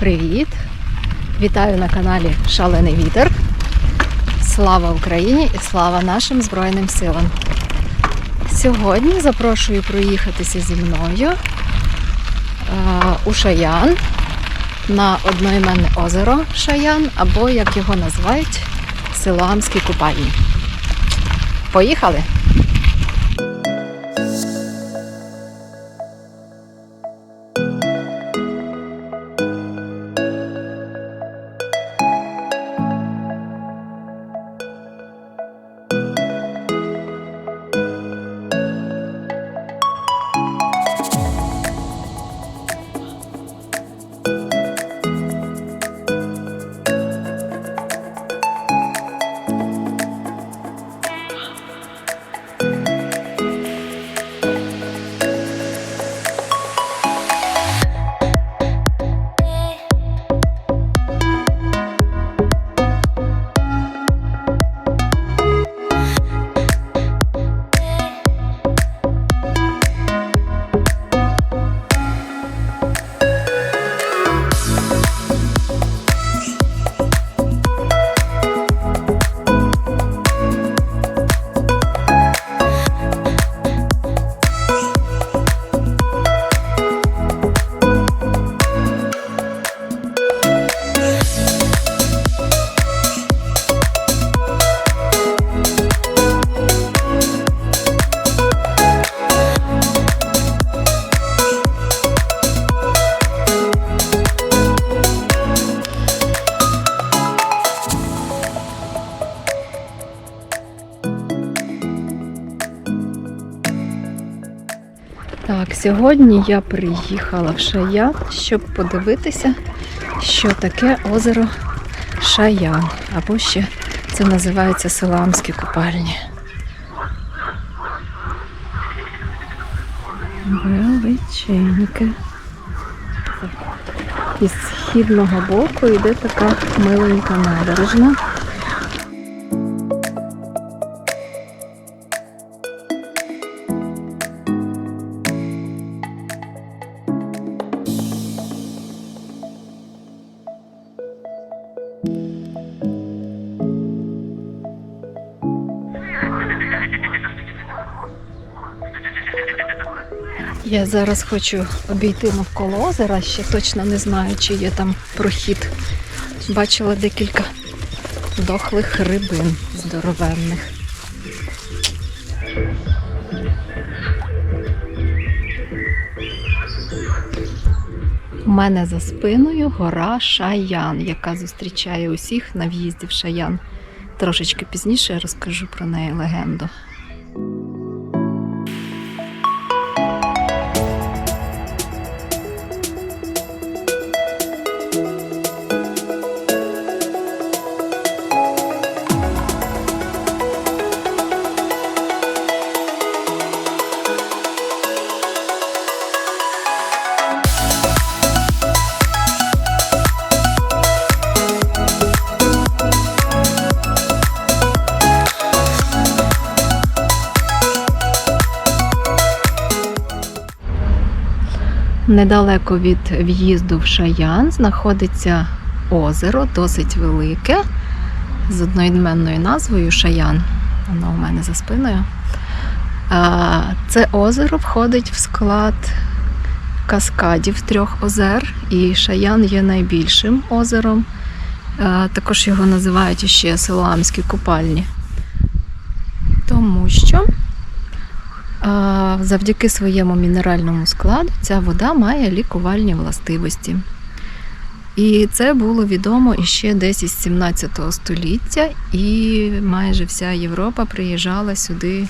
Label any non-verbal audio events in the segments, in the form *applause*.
Привіт! Вітаю на каналі Шалений Вітер. Слава Україні і слава нашим Збройним силам. Сьогодні запрошую проїхатися зі мною е, у Шаян на одноіменне озеро Шаян, або як його називають, Силуамські купальні. Поїхали! Так, сьогодні я приїхала в Шаян, щоб подивитися, що таке озеро Шаян. Або ще це називається Силамські купальні. Величеньке. Із східного боку йде така миленька набережна. Я зараз хочу обійти навколо озера, ще точно не знаю, чи є там прохід. Бачила декілька дохлих рибин здоровенних. У мене за спиною гора Шаян, яка зустрічає усіх на в'їзді в Шаян. Трошечки пізніше я розкажу про неї легенду. Недалеко від в'їзду в Шаян знаходиться озеро, досить велике, з одноіменною назвою Шаян. Воно у мене за спиною. Це озеро входить в склад каскадів трьох озер, і Шаян є найбільшим озером. Також його називають ще Силуамські купальні. Тому що Завдяки своєму мінеральному складу ця вода має лікувальні властивості. І це було відомо іще десь із 17 століття, і майже вся Європа приїжджала сюди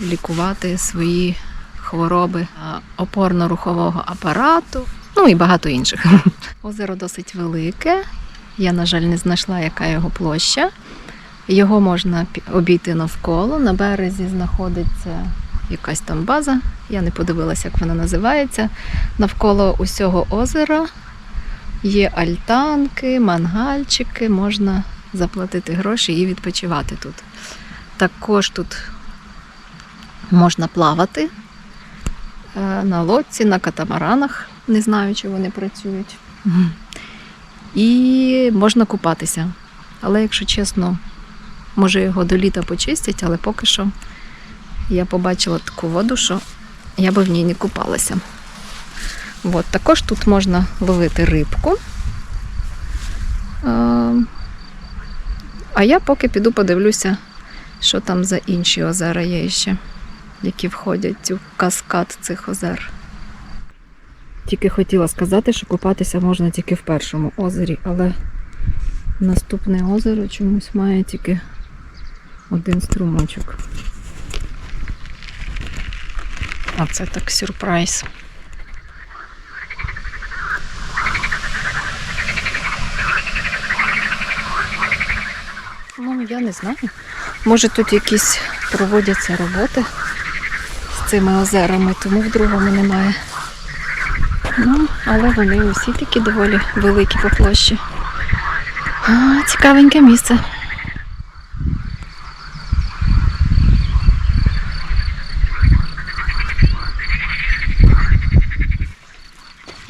лікувати свої хвороби опорно-рухового апарату, ну і багато інших. *laughs* Озеро досить велике. Я, на жаль, не знайшла, яка його площа. Його можна обійти навколо. На березі знаходиться якась там база. Я не подивилася, як вона називається. Навколо усього озера є альтанки, мангальчики, можна заплатити гроші і відпочивати тут. Також тут можна плавати е, на лодці, на катамаранах. Не знаю, чи вони працюють. І можна купатися. Але, якщо чесно, може його до літа почистять, але поки що я побачила таку воду, що я би в ній не купалася. От, також тут можна ловити рибку. Е, А я поки піду подивлюся, що там за інші озера є ще, які входять у каскад цих озер. Тільки хотіла сказати, що купатися можна тільки в першому озері, але наступне озеро чомусь має тільки один струмочок. А це так сюрприз. Ну, я не знаю. Може тут якісь проводяться роботи з цими озерами, тому в другому немає. Ну, але вони усі такі доволі великі по площі. А, цікавеньке місце.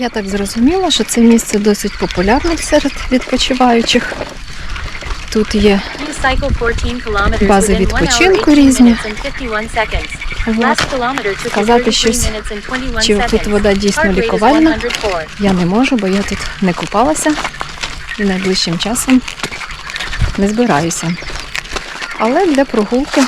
Я так зрозуміла, що це місце досить популярне серед відпочиваючих. Тут є You cycle 14 kilometers Бази within 1 hour, відпочинку різні. minutes and 51 seconds. Вот. Last kilometer took you Сказати щось, minutes and 21 чи тут вода дійсно лікувальна. Я не можу, бо я тут не купалася і найближчим часом не збираюся. Але для прогулки,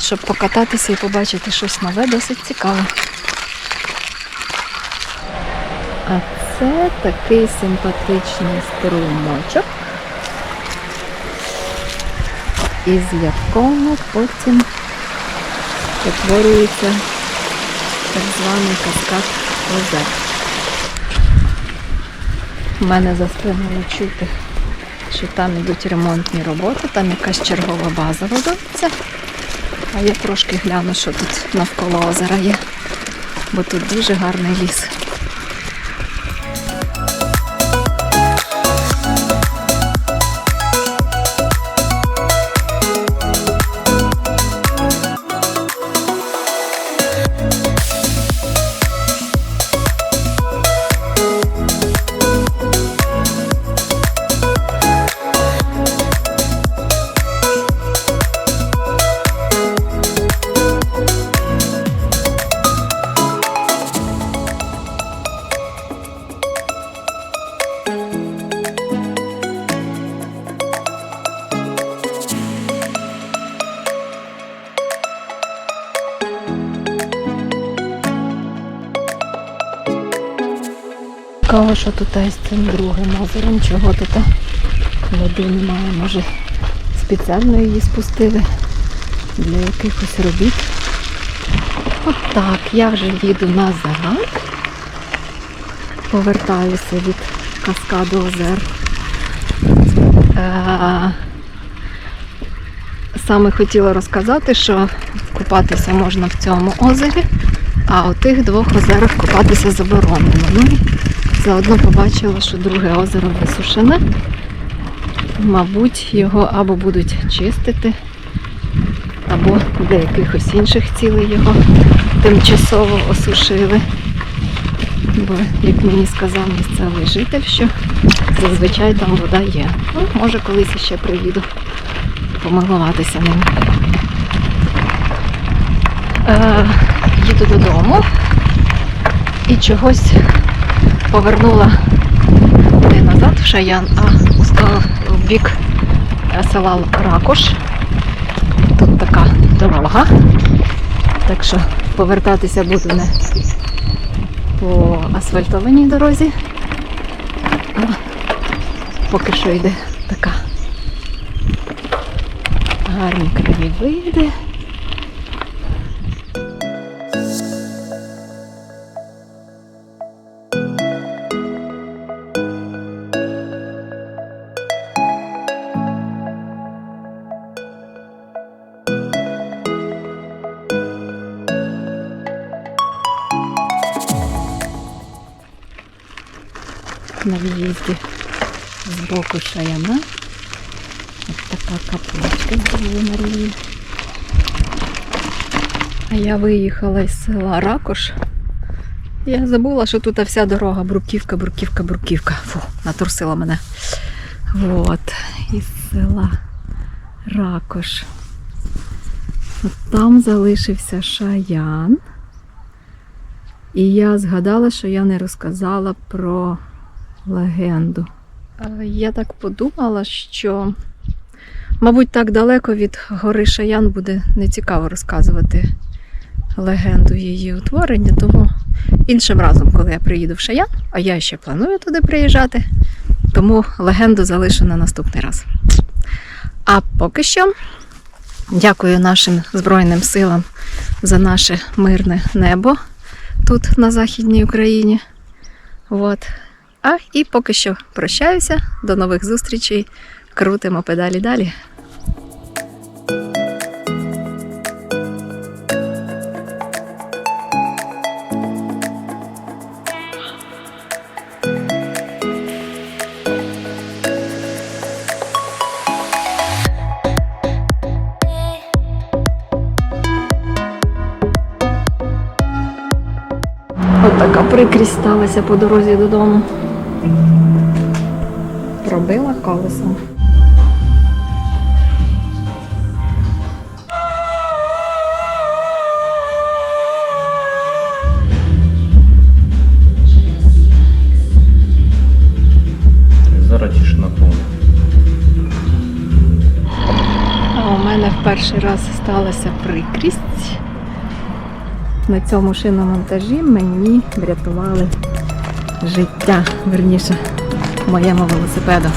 щоб покататися і побачити щось нове, досить цікаво. А це такий симпатичний струмочок, із якого потім утворюється так званий каскад озер. У мене за чути, що там йдуть ремонтні роботи, там якась чергова база будується. А я трошки гляну, що тут навколо озера є, бо тут дуже гарний ліс. Цікаво, що тут з цим другим озером, чого тут води немає. Може спеціально її спустили для якихось робіт. От так, я вже їду назад. Повертаюся від каскаду озер. Е, Саме хотіла розказати, що купатися можна в цьому озері, а у тих двох озерах купатися заборонено. Заодно побачила, що друге озеро висушене. Мабуть, його або будуть чистити, або для якихось інших цілей його тимчасово осушили. Бо, як мені сказав місцевий житель, що зазвичай там вода є. Ну, може, колись ще приїду помилуватися ним. Е, їду додому і чогось повернула не назад в Шаян, а у- в бік е, села Ракош. Тут така дорога. Так що повертатися буду не по асфальтованій дорозі. А поки що йде така гарні краєвиди. На в'їзді з боку шаяна. Ось така капличка з Марії. А я виїхала із села Ракош Я забула, що тут вся дорога бруківка, бруківка, бруківка. Фу, натрусила мене. От, із села Ракош. От там залишився шаян. І я згадала, що я не розказала про легенду. Е, Я так подумала, що, мабуть, так далеко від гори Шаян буде нецікаво розказувати легенду її утворення, тому іншим разом, коли я приїду в Шаян, а я ще планую туди приїжджати, тому легенду залишу на наступний раз. А поки що дякую нашим Збройним силам за наше мирне небо тут на Західній Україні. От. А і поки що прощаюся. До нових зустрічей. Крутимо педалі далі. От така прикрість сталася по дорозі додому. Пробила колесом. Зараз тишина повна. У мене в перший раз сталася прикрість. На цьому шиномонтажі мені врятували життя, верніше, моєму велосипеду.